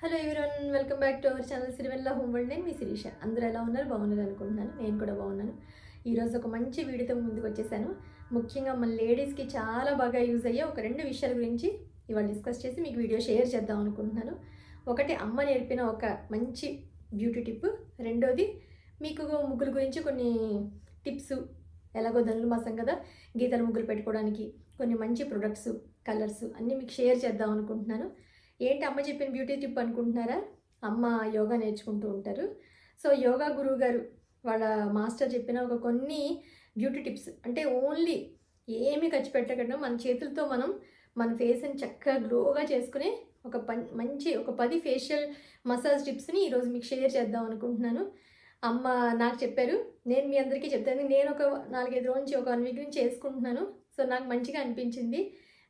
Hello everyone welcome back to our channel Sirivella home world నేను మీ శిరీష. అందరూ ఎలా ఉన్నారు? బాగున్నారు అనుకుంటున్నాను. నేను కూడా బాగున్నాను. ఈరోజు ఒక మంచి వీడియోతో ముందుకు వచ్చేసాను. ముఖ్యంగా మన లేడీస్కి చాలా బాగా యూజ్ అయ్యే ఒక రెండు విషయాల గురించి ఇవాళ డిస్కస్ చేసి మీకు వీడియో షేర్ చేద్దాం అనుకుంటున్నాను. ఒకటి అమ్మ నేర్పిన ఒక మంచి బ్యూటీ టిప్. రెండోది మీకు ముగ్గుల గురించి కొన్ని టిప్స్ ఎలాగో ధనుర్మాసం కదా గీతల ముగ్గులు పెట్టుకోవడానికి కొన్ని మంచి ప్రొడక్ట్స్ కలర్స్ అన్నీ మీకు షేర్ చేద్దాం అనుకుంటున్నాను. ఏంటి అమ్మ చెప్పిన బ్యూటీ టిప్ అనుకుంటున్నారా? అమ్మ యోగా నేర్చుకుంటూ ఉంటారు. సో యోగా గురువు గారు వాళ్ళ మాస్టర్ చెప్పిన ఒక కొన్ని బ్యూటీ టిప్స్ అంటే ఓన్లీ ఏమీ ఖర్చు పెట్టకుండా మన చేతులతో మనం మన ఫేస్ని చక్కగా గ్లోగా చేసుకునే ఒక పన్ మంచి ఒక పది ఫేషియల్ మసాజ్ టిప్స్ని ఈరోజు మీకు షేర్ చేద్దాం అనుకుంటున్నాను. అమ్మ నాకు చెప్పారు నేను మీ అందరికీ చెప్తాను నేను ఒక నాలుగైదు రోజు నుంచి ఒక వన్ వీక్ నుంచి చేసుకుంటున్నాను సో నాకు మంచిగా అనిపించింది.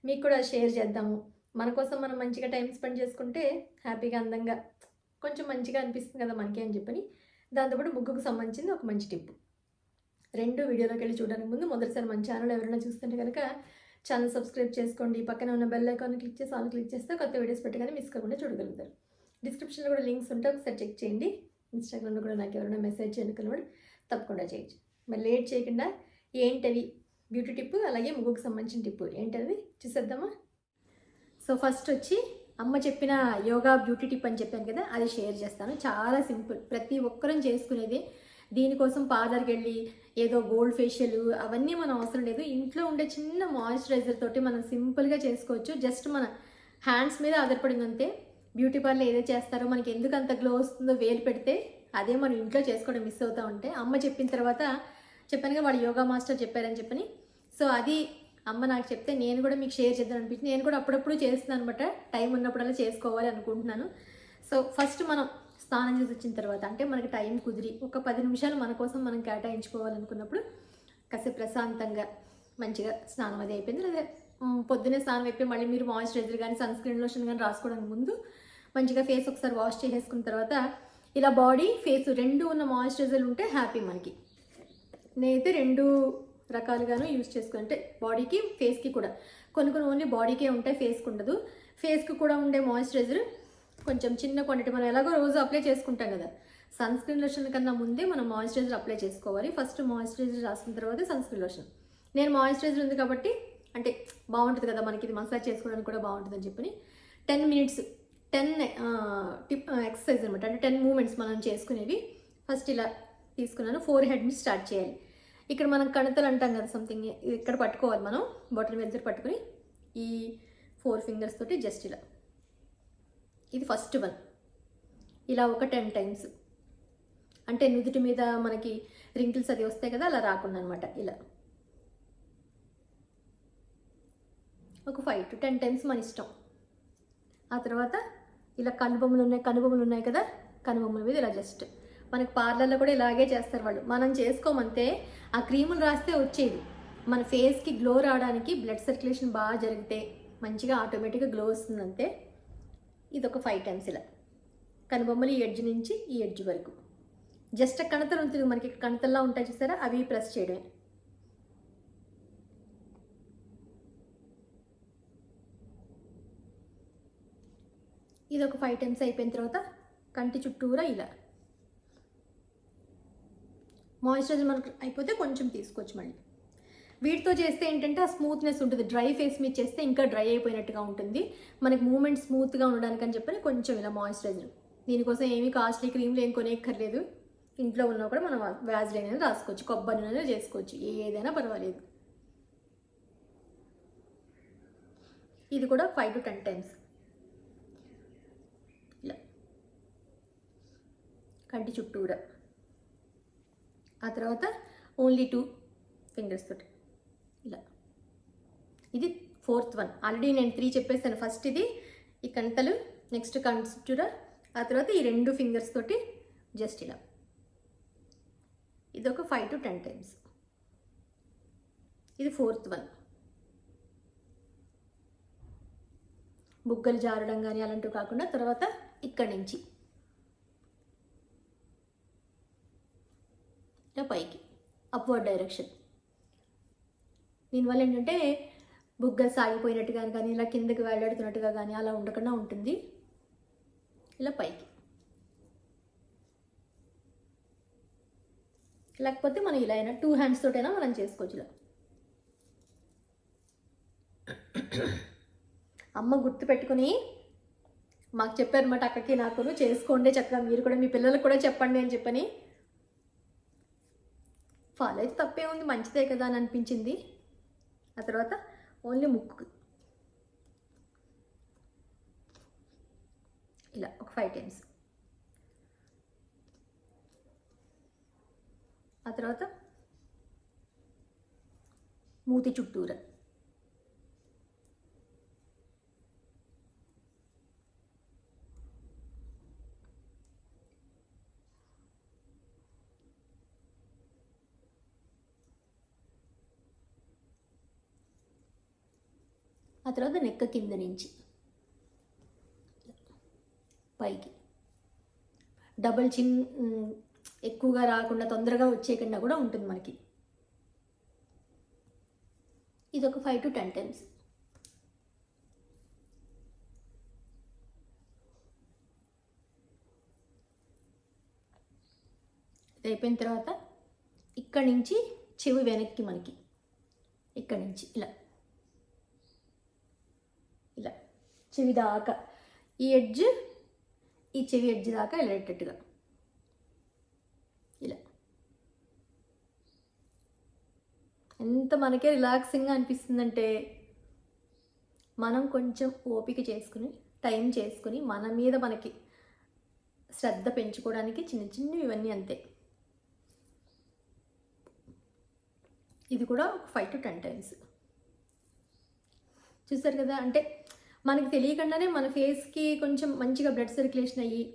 మీకు కూడా షేర్ చేద్దాము. మన కోసం మనం మంచిగా టైం స్పెండ్ చేసుకుంటే హ్యాపీగా అందంగా కొంచెం మంచిగా అనిపిస్తుంది కదా మనకి అని చెప్పని దాంతోపాటు ముగ్గుకు సంబంధించింది ఒక మంచి టిప్. రెండు వీడియోలోకి వెళ్ళి చూడడానికి ముందు మొదటిసారి మన ఛానల్ ఎవరైనా చూస్తుంటే కనుక ఛానల్ సబ్స్క్రైబ్ చేసుకోండి. పక్కన ఉన్న బెల్ ఐకాన్ క్లిక్ చేసి ఆన్ క్లిక్ చేస్తే కొత్త వీడియోస్ పెట్టగానే మిస్ కాకుండా చూడగలుగుతారు. డిస్క్రిప్షన్లో కూడా లింక్స్ ఉంటే ఒకసారి చెక్ చేయండి. ఇన్స్టాగ్రామ్లో కూడా నాకు ఎవరైనా మెసేజ్ చేయండి తప్పకుండా చేయొచ్చు. మరి లేట్ చేయకుండా ఏంటవి? బ్యూటీ టిప్ అలాగే ముగ్గుకు సంబంధించిన టిప్. ఏంటది చూసేద్దామా? సో ఫస్ట్ వచ్చి అమ్మ చెప్పిన యోగా బ్యూటీ టిప్ అని చెప్పాను కదా అది షేర్ చేస్తాను. చాలా సింపుల్ ప్రతి ఒక్కరం చేసుకునేది. దీనికోసం పార్లర్కి వెళ్ళి ఏదో గోల్డ్ ఫేషియల్ అవన్నీ మనం అవసరం లేదు. ఇంట్లో ఉండే చిన్న మాయిశ్చరైజర్ తోటి మనం సింపుల్గా చేసుకోవచ్చు. జస్ట్ మన హ్యాండ్స్ మీద ఆధారపడింది అంతే. బ్యూటీ పార్లర్ ఏదో చేస్తారో మనకి ఎందుకు అంత గ్లో వస్తుందో వేలు పెడితే అదే మనం ఇంట్లో చేసుకోవడం మిస్ అవుతూ ఉంటే అమ్మ చెప్పిన తర్వాత చెప్పాను కదా వాడు యోగా మాస్టర్ చెప్పారని చెప్పని. సో అది అమ్మ నాకు చెప్తే నేను కూడా మీకు షేర్ చేద్దాం అనిపించింది. నేను కూడా అప్పుడప్పుడు చేస్తున్నాను అనమాట టైం ఉన్నప్పుడల్లా చేసుకోవాలి అనుకుంటున్నాను. సో ఫస్ట్ మనం స్నానం చేసి వచ్చిన తర్వాత అంటే మనకి టైం కుదిరి ఒక పది నిమిషాలు మన కోసం మనం కేటాయించుకోవాలనుకున్నప్పుడు కాసేపు ప్రశాంతంగా మంచిగా స్నానం అది అయిపోయింది. లేదా పొద్దునే స్నానం అయిపోయి మళ్ళీ మీరు మాయిశ్చరైజర్ కానీ సన్ స్క్రీన్ లోషన్ కానీ రాసుకోవడానికి ముందు మంచిగా ఫేస్ ఒకసారి వాష్ చేసేసుకున్న తర్వాత ఇలా బాడీ ఫేస్ రెండు ఉన్న మాయిశ్చరైజర్లు ఉంటే హ్యాపీ మనకి. నేనైతే రెండు రకాలుగాను యూజ్ చేసుకుని అంటే బాడీకి ఫేస్కి కూడా. కొన్ని కొన్ని ఓన్లీ బాడీకే ఉంటాయి ఫేస్కి ఉండదు. ఫేస్కి కూడా ఉండే మాయిశ్చరైజర్ కొంచెం చిన్న క్వాంటిటీ. మనం ఎలాగో రోజు అప్లై చేసుకుంటాం కదా. సన్ స్క్రీన్ లోషన్ కన్నా ముందే మనం మాయిశ్చరైజర్ అప్లై చేసుకోవాలి. ఫస్ట్ మాయిశ్చరైజర్ రాసిన తర్వాత సన్ స్క్రీన్ లోషన్. నేను మాయిశ్చరైజర్ ఉంది కాబట్టి అంటే బాగుంటుంది కదా మనకి ఇది మసాజ్ చేసుకోవడానికి కూడా బాగుంటుంది అని చెప్పని. Ten minutes ten tip exercise అనమాట అంటే టెన్ మూమెంట్స్ మనం చేసుకునేవి. ఫస్ట్ ఇలా తీసుకున్నాను. ఫోర్ హెడ్ని స్టార్ట్ చేయాలి. ఇక్కడ మనం కణతలు అంటాం కదా సంథింగ్ ఇక్కడ పట్టుకోవాలి మనం బాటిల్ వెళ్తూ పట్టుకుని ఈ ఫోర్ ఫింగర్స్ తోటి జస్ట్ ఇలా. ఇది ఫస్ట్ వన్ ఇలా ఒక టెన్ టైమ్స్ అంటే నుదుటి మీద మనకి రింకిల్స్ అది వస్తాయి కదా అలా రాకుండా అనమాట ఇలా. ఒక ఫైవ్ టు టెన్ టైమ్స్ మన ఇష్టం. ఆ తర్వాత ఇలా కనుబొమ్మలు ఉన్నాయి కనుబొమ్మలు ఉన్నాయి కదా కనుబొమ్మల మీద ఇలా జస్ట్ మనకి పార్లర్లో కూడా ఇలాగే చేస్తారు వాళ్ళు. మనం చేసుకోమంతే ఆ క్రీములు రాస్తే వచ్చేది. మన ఫేస్కి గ్లో రావడానికి బ్లడ్ సర్క్యులేషన్ బాగా జరిగితే మంచిగా ఆటోమేటిక్గా గ్లో వస్తుందంతే ఇది ఒక ఫైవ్ టైమ్స్ ఇలా. కనుబొమ్మలు ఈ ఎడ్జ్ నుంచి ఈ ఎడ్జ్ వరకు. జస్ట్ కణతలు ఉంటుంది మనకి కణతల్లా ఉంటాయి చూసారా? అవి ప్రెస్ చేయడమే. ఇది ఒక ఫైవ్ టైమ్స్ అయిపోయిన తర్వాత కంటి చుట్టూరా ఇలా. మాయిశ్చరైజర్ మనకు అయిపోతే కొంచెం తీసుకోవచ్చు మళ్ళీ. వీటితో చేస్తే ఏంటంటే ఆ స్మూత్నెస్ ఉంటుంది. డ్రై ఫేస్ మీద చేస్తే ఇంకా డ్రై అయిపోయినట్టుగా ఉంటుంది. మనకి మూమెంట్ స్మూత్గా ఉండడానికి అని చెప్పని కొంచెం ఇలా మాయిశ్చరైజర్. దీనికోసం ఏమీ కాస్ట్లీ క్రీమ్లు ఏం కొనేక్కర్లేదు. ఇంట్లో ఉన్నా కూడా మనం వ్యాజ్లైన్ అనేది రాసుకోవచ్చు. కొబ్బరి నూనె చేసుకోవచ్చు. ఏదైనా పర్వాలేదు. ఇది కూడా ఫైవ్ టు టెన్ టైమ్స్ ఇలా. కంటి చుట్టూరా ఆ తర్వాత ఓన్లీ టూ ఫింగర్స్ తోటి. ఇలా. ఇది ఫోర్త్ వన్ ఆల్రెడీ నేను త్రీ చెప్పేసాను ఫస్ట్ ఇది ఈ కంటలు నెక్స్ట్ కన్స్చురా ఆ తర్వాత ఈ రెండు ఫింగర్స్ తోటి జస్ట్ ఇలా. ఇది ఒక ఫైవ్ టు టెన్ టైమ్స్ ఇది ఫోర్త్ వన్ బుగ్గలు జారడం కానీ అలాంటివి కాకుండా తర్వాత ఇక్కడి నుంచి. ఇలా పైకి అప్వర్డ్ డైరెక్షన్ దీనివల్ల ఏంటంటే బుగ్గ సాగిపోయినట్టుగా కానీ ఇలా కిందకి వేలాడుతున్నట్టుగా కానీ అలా ఉండకుండా ఉంటుంది. ఇలా పైకి. లేకపోతే మనం ఇలా అయినా టూ హ్యాండ్స్ తోటైనా మనం చేసుకోవచ్చు ఇలా. అమ్మ గుర్తు పెట్టుకుని మాకు చెప్పారన్నమాట అక్కకి నాకు చేసుకోండి చక్కగా మీరు కూడా మీ పిల్లలకు కూడా చెప్పండి అని చెప్పని. ఫాలో అయితే తప్పే ఉంది మంచిదే కదా అని అనిపించింది. ఆ తర్వాత ఓన్లీ ముక్కు. ఇలా ఒక ఫైవ్ టైమ్స్ ఆ తర్వాత మూతి చుట్టూరా. తర్వాత నెక్క కింద నుంచి. పైకి. డబల్ చిన్ ఎక్కువగా రాకుండా తొందరగా వచ్చేయకుండా కూడా ఉంటుంది మనకి. ఇది ఒక ఫైవ్ టు టెన్ టైమ్స్ ఇది అయిపోయిన తర్వాత ఇక్కడి నుంచి చెవి వెనక్కి మనకి. ఇక్కడి నుంచి ఇలా. చెవి దాకా ఈ ఎడ్జ్ ఈ చెవి ఎడ్జ్ దాకా వెళ్ళేటట్టుగా. ఇలా. ఎంత మనకే రిలాక్సింగ్గా అనిపిస్తుందంటే మనం కొంచెం ఓపిక చేసుకుని టైం చేసుకుని మన మీద మనకి శ్రద్ధ పెంచుకోవడానికి చిన్న చిన్నవి ఇవన్నీ అంతే. ఇది కూడా ఒక ఫైవ్ టు టెన్ టైమ్స్. చూసారు కదా? అంటే మనకి తెలియకుండానే మన ఫేస్కి కొంచెం మంచిగా బ్లడ్ సర్క్యులేషన్ అయ్యి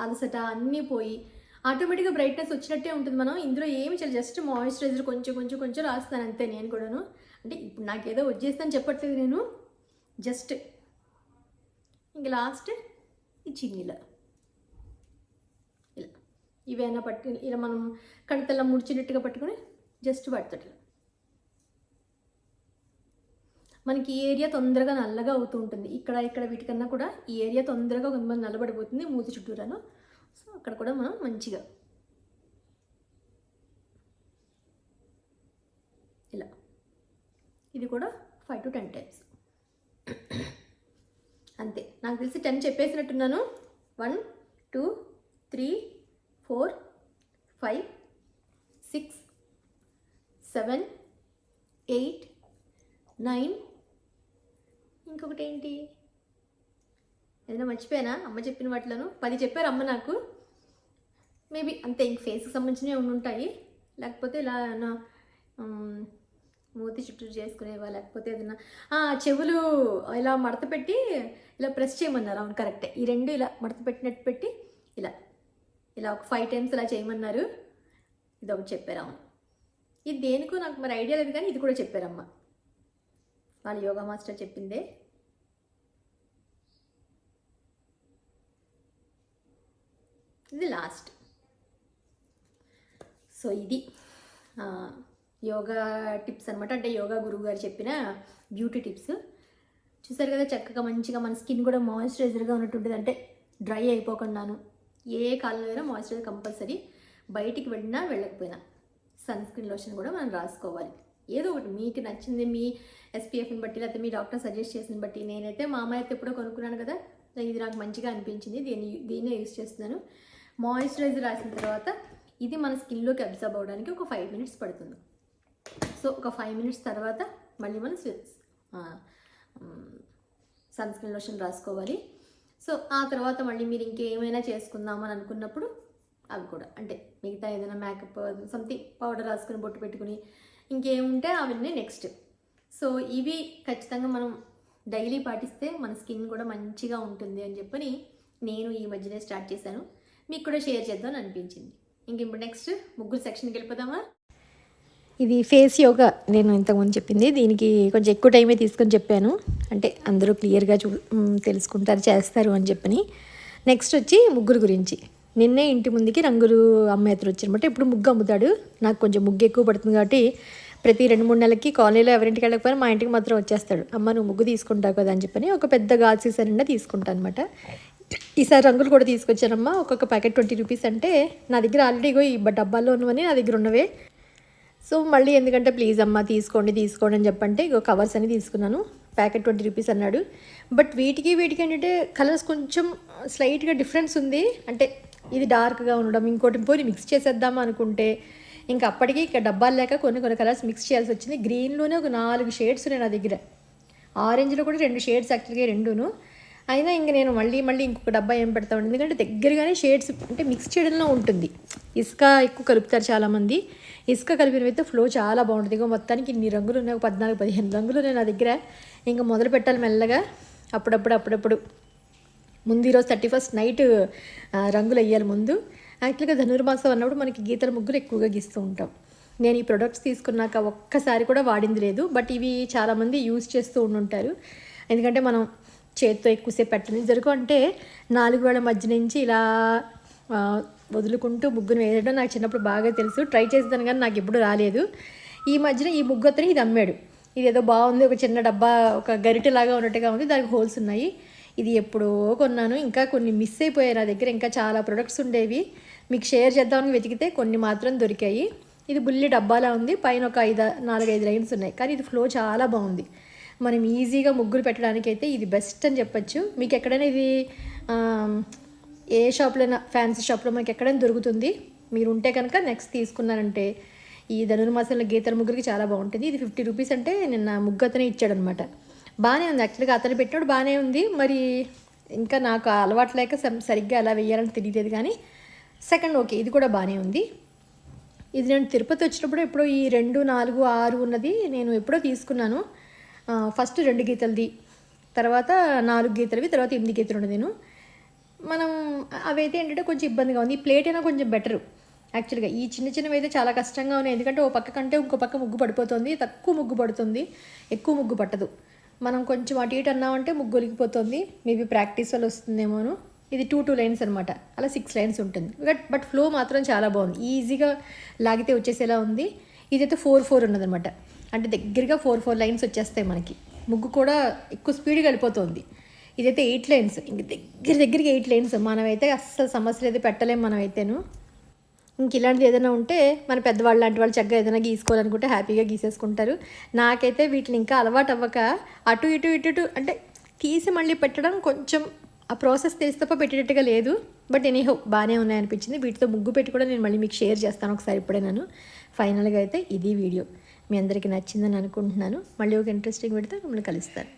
అలసట అన్నీ పోయి ఆటోమేటిక్గా బ్రైట్నెస్ వచ్చినట్టే ఉంటుంది మనం. ఇందులో ఏమి చేయాలి జస్ట్ మాయిశ్చరైజర్ కొంచెం కొంచెం కొంచెం రాస్తాను అంతే నేను కూడాను. అంటే ఇప్పుడు నాకేదో వచ్చేస్తాను చెప్పట్లేదు నేను. జస్ట్ ఇంక లాస్ట్ ఈ చిన్నీల. ఇలా. ఇవైనా పట్టుకుని ఇలా మనం కణితల్లా ముడిచినట్టుగా పట్టుకుని జస్ట్ పడుతుంది మనకి ఈ ఏరియా తొందరగా నల్లగా అవుతూ ఉంటుంది. ఇక్కడ ఇక్కడ వీటికన్నా కూడా ఈ ఏరియా తొందరగా కొంతమంది నల్లబడిపోతుంది మూతి చుట్టూరాను. సో అక్కడ కూడా మనం మంచిగా ఇలా. ఇది కూడా ఫైవ్ టు టెన్ టైమ్స్ అంతే. నాకు తెలిసి ten చెప్పేసినట్టున్నాను. One two three four five six seven eight nine ఇంకొకటి ఏంటి ఏదైనా మర్చిపోయానా? అమ్మ చెప్పిన వాటిలోను? పది చెప్పారు అమ్మ నాకు. మేబీ అంతే ఇంక ఫేస్కి సంబంధించినవి ఉండి ఉంటాయి. లేకపోతే ఇలా ఏమన్నా మూతి చుట్టూ చేసుకునేవా? లేకపోతే ఏదైనా చెవులు ఇలా మడత పెట్టి ఇలా ప్రెస్ చేయమన్నారు. అవును కరెక్టే. ఈ రెండు ఇలా మడత పెట్టినట్టు పెట్టి ఇలా ఇలా ఒక ఫైవ్ టైమ్స్ ఇలా చేయమన్నారు. ఇది ఒకటి చెప్పారు అవును. ఇది దేనికో నాకు మరి ఐడియా లేదు కానీ ఇది కూడా చెప్పారమ్మ. వాళ్ళ యోగా మాస్టర్ చెప్పిందే. ఇది లాస్ట్ సో ఇది యోగా టిప్స్ అనమాట అంటే యోగా గురువు గారు చెప్పిన బ్యూటీ టిప్స్ చూసారు కదా చక్కగా మంచిగా మన స్కిన్ కూడా మాయిశ్చరైజర్గా ఉన్నట్టుంటుంది. అంటే డ్రై అయిపోకుండాను. ఏ కాలంలో అయినా మాయిశ్చరైజర్ కంపల్సరీ బయటికి వెళ్ళినా వెళ్ళకపోయినా. సన్ స్క్రీన్ లోషన్ కూడా మనం రాసుకోవాలి. ఏదో ఒకటి మీకు నచ్చింది మీ ఎస్పీఎఫ్ని బట్టి లేకపోతే మీ డాక్టర్ సజెస్ట్ చేసిన బట్టి నేనైతే మా అమ్మాయి అయితే ఎప్పుడో కొనుక్కున్నాను కదా. ఇది నాకు మంచిగా అనిపించింది. దీన్ని దీన్నే యూస్ చేస్తున్నాను. మాయిశ్చరైజర్ రాసిన తర్వాత ఇది మన స్కిన్లోకి అబ్జర్వ్ అవ్వడానికి ఒక ఫైవ్ మినిట్స్ పడుతుంది. సో ఒక ఫైవ్ మినిట్స్ తర్వాత మళ్ళీ మనం సన్ స్క్రీన్ లోషన్ రాసుకోవాలి. సో ఆ తర్వాత మళ్ళీ మీరు ఇంకేమైనా చేసుకుందామని అనుకున్నప్పుడు అవి కూడా. అంటే మిగతా ఏదైనా మేకప్ సంథింగ్ పౌడర్ రాసుకుని బొట్టు పెట్టుకుని ఇంకేముంటే అవన్నీ నెక్స్ట్ సో ఇవి ఖచ్చితంగా మనం డైలీ పాటిస్తే మన స్కిన్ కూడా మంచిగా ఉంటుంది అని చెప్పని నేను ఈ మధ్యనే స్టార్ట్ చేశాను. మీకు కూడా షేర్ చేద్దామని అనిపించింది. ఇంక ఇప్పుడు నెక్స్ట్ ముగ్గురు సెక్షన్కి వెళ్ళిపోదామా? ఇది ఫేస్ యోగా నేను ఇంతకుముందు చెప్పింది. దీనికి కొంచెం ఎక్కువ టైమే తీసుకొని చెప్పాను. అంటే అందరూ క్లియర్గా చూ తెలుసుకుంటారు చేస్తారు అని చెప్పని. నెక్స్ట్ వచ్చి ముగ్గురు గురించి. నిన్నే ఇంటి ముందుకి రంగులు అమ్మాయితలు వచ్చారనమాట ఇప్పుడు ముగ్గు అమ్ముతాడు. నాకు కొంచెం ముగ్గు ఎక్కువ పడుతుంది కాబట్టి ప్రతి రెండు మూడు నెలలకి కాలనీలో ఎవరింటికి వెళ్ళకపోయినా మా ఇంటికి మాత్రం వచ్చేస్తాడు. అమ్మ నువ్వు ముగ్గు తీసుకుంటావు కదా అని చెప్పని ఒక పెద్ద గాజు సీసా నిండా తీసుకుంటాను అనమాట ఈసారి రంగులు కూడా తీసుకొచ్చానమ్మా ఒక్కొక్క ప్యాకెట్ ట్వంటీ రూపీస్ అంటే నా దగ్గర ఆల్రెడీ ఈ డబ్బాల్లో ఉన్నవని నా దగ్గర ఉన్నవే. సో మళ్ళీ ఎందుకంటే ప్లీజ్ అమ్మ తీసుకోండి తీసుకోండి అని చెప్పంటే ఇగో కవర్స్ అని తీసుకున్నాను. ప్యాకెట్ ట్వంటీ రూపీస్ అన్నాడు. బట్ వీటికి వీటికి ఏంటంటే కలర్స్ కొంచెం స్లైట్గా డిఫరెన్స్ ఉంది. అంటే ఇది డార్క్గా ఉండడం ఇంకోటి పోయి మిక్స్ చేసేద్దాం అనుకుంటే ఇంకా అప్పటికి ఇక డబ్బాలు లేక కొన్ని కొన్ని కలర్స్ మిక్స్ చేయాల్సి వచ్చింది. గ్రీన్లోనే ఒక నాలుగు షేడ్స్ ఉన్నాయి నా దగ్గర. ఆరెంజ్లో కూడా రెండు షేడ్స్ యాక్చువల్గా రెండును. అయినా ఇంక నేను మళ్ళీ మళ్ళీ ఇంకొక డబ్బా ఏం పెడతాను ఎందుకంటే దగ్గరగానే షేడ్స్ అంటే మిక్స్ చేయడంలో ఉంటుంది. ఇసుక ఎక్కువ కలుపుతారు చాలామంది. ఇసుక కలిపినవైతే ఫ్లో చాలా బాగుంటుంది. ఇంకా మొత్తానికి ఇన్ని రంగులు ఉన్నాయి. ఒక పద్నాలుగు పదిహేను రంగులు ఉన్నాయి నా దగ్గర. ఇంకా మొదలు పెట్టాలి మెల్లగా. అప్పుడప్పుడు అప్పుడప్పుడు. ముందు ఈరోజు థర్టీ ఫస్ట్ నైట్ రంగులు వేయాలి ముందు. యాక్చువల్గా ధనుర్మాసం అన్నప్పుడు మనకి గీతల ముగ్గులు ఎక్కువగా గీస్తూ ఉంటాం. నేను ఈ ప్రొడక్ట్స్ తీసుకున్నాక ఒక్కసారి కూడా వాడింది లేదు. బట్ ఇవి చాలామంది యూజ్ చేస్తూ ఉండుంటారు. ఎందుకంటే మనం చేతితో ఎక్కువసేపు పెట్టండి జరుగు అంటే నాలుగు వేల మధ్య నుంచి ఇలా వదులుకుంటూ ముగ్గును వేయడం నాకు చిన్నప్పుడు బాగా తెలుసు. ట్రై చేస్తాను కానీ నాకు ఎప్పుడు రాలేదు. ఈ మధ్యన ఈ ముగ్గు అతను ఇది అమ్మాడు. ఇది ఏదో బాగుంది ఒక చిన్న డబ్బా ఒక గరిటెలాగా ఉన్నట్టుగా ఉంది. దానికి హోల్స్ ఉన్నాయి. ఇది ఎప్పుడో కొన్నాను. ఇంకా కొన్ని మిస్ అయిపోయాయి నా దగ్గర. ఇంకా చాలా ప్రొడక్ట్స్ ఉండేవి. మీకు షేర్ చేద్దామని వెతికితే కొన్ని మాత్రం దొరికాయి. ఇది బుల్లి డబ్బాలా ఉంది. పైన ఒక ఐదు నాలుగైదు లైన్స్ ఉన్నాయి. కానీ ఇది ఫ్లో చాలా బాగుంది. మనం ఈజీగా ముగ్గులు పెట్టడానికి అయితే ఇది బెస్ట్ అని చెప్పచ్చు. మీకు ఎక్కడైనా ఇది ఏ షాప్లోనా ఫ్యాన్సీ షాప్లో మనకి ఎక్కడైనా దొరుకుతుంది. మీరు ఉంటే కనుక నెక్స్ట్ తీసుకున్నారంటే ఈ ధనుర్మాసంలో గీతల ముగ్గురికి చాలా బాగుంటుంది. ఇది ఫిఫ్టీ రూపీస్ అంటే నిన్న ముగ్గు అతనే ఇచ్చాడనమాట. బాగానే ఉంది. యాక్చువల్గా అతను పెట్టినప్పుడు బాగానే ఉంది. మరి ఇంకా నాకు అలవాటు లేక సరిగ్గా ఎలా వేయాలని తెలియలేదు కానీ సెకండ్ ఓకే. ఇది కూడా బాగానే ఉంది. ఇది నేను తిరుపతి వచ్చినప్పుడు ఎప్పుడో ఈ రెండు నాలుగు ఆరు ఉన్నది నేను ఎప్పుడో తీసుకున్నాను. ఫస్ట్ రెండు గీతలది తర్వాత నాలుగు గీతలవి తర్వాత ఎనిమిది గీతలు ఉన్నది నేను. మనం అవైతే ఏంటంటే కొంచెం ఇబ్బందిగా ఉంది. ఈ ప్లేట్ అయినా కొంచెం బెటరు. యాక్చువల్గా ఈ చిన్న చిన్నవి అయితే చాలా కష్టంగా ఉన్నాయి. ఎందుకంటే ఓ పక్క కంటే ఇంకో పక్క ముగ్గు పడిపోతుంది. తక్కువ ముగ్గు పడుతుంది. ఎక్కువ ముగ్గు పట్టదు. మనం కొంచెం అటు ఇటు అన్నామంటే ముగ్గు ఒలిగిపోతుంది. మేబీ ప్రాక్టీస్ వల్ల వస్తుందేమోను. ఇది టూ టూ లైన్స్ అనమాట అలా సిక్స్ లైన్స్ ఉంటుంది. బట్ బట్ ఫ్లో మాత్రం చాలా బాగుంది. ఈజీగా లాగితే వచ్చేసేలా ఉంది. ఇదైతే ఫోర్ ఫోర్ ఉన్నదనమాట అంటే దగ్గరగా ఫోర్ ఫోర్ లైన్స్ వచ్చేస్తాయి మనకి. ముగ్గు కూడా ఎక్కువ స్పీడ్గా వెళ్ళిపోతుంది. ఇదైతే ఎయిట్ లైన్స్. ఇంక దగ్గర దగ్గరికి ఎయిట్ లైన్స్. మనమైతే అస్సలు సమస్యలు అయితే పెట్టలేము మనమైతేను. ఇంక ఇలాంటిది ఏదైనా ఉంటే మన పెద్దవాళ్ళు లాంటి వాళ్ళు చక్కగా ఏదైనా గీసుకోవాలనుకుంటే హ్యాపీగా గీసేసుకుంటారు. నాకైతే వీటిని ఇంకా అలవాటు అవ్వక అటు ఇటు ఇటు ఇటు అంటే తీసి మళ్ళీ పెట్టడం కొంచెం ఆ ప్రాసెస్ తెలిసి తప్ప పెట్టేటట్టుగా లేదు. బట్ ఎనీహో బాగానే ఉన్నాయనిపించింది. వీటితో ముగ్గు పెట్టి కూడా నేను మళ్ళీ మీకు షేర్ చేస్తాను ఒకసారి ఇప్పుడే నేను ఫైనల్గా అయితే ఇది వీడియో. మీ అందరికీ నచ్చిందని అనుకుంటున్నాను. మళ్ళీ ఒక ఇంట్రెస్టింగ్ పెడితే మిమ్మల్ని కలుస్తాను.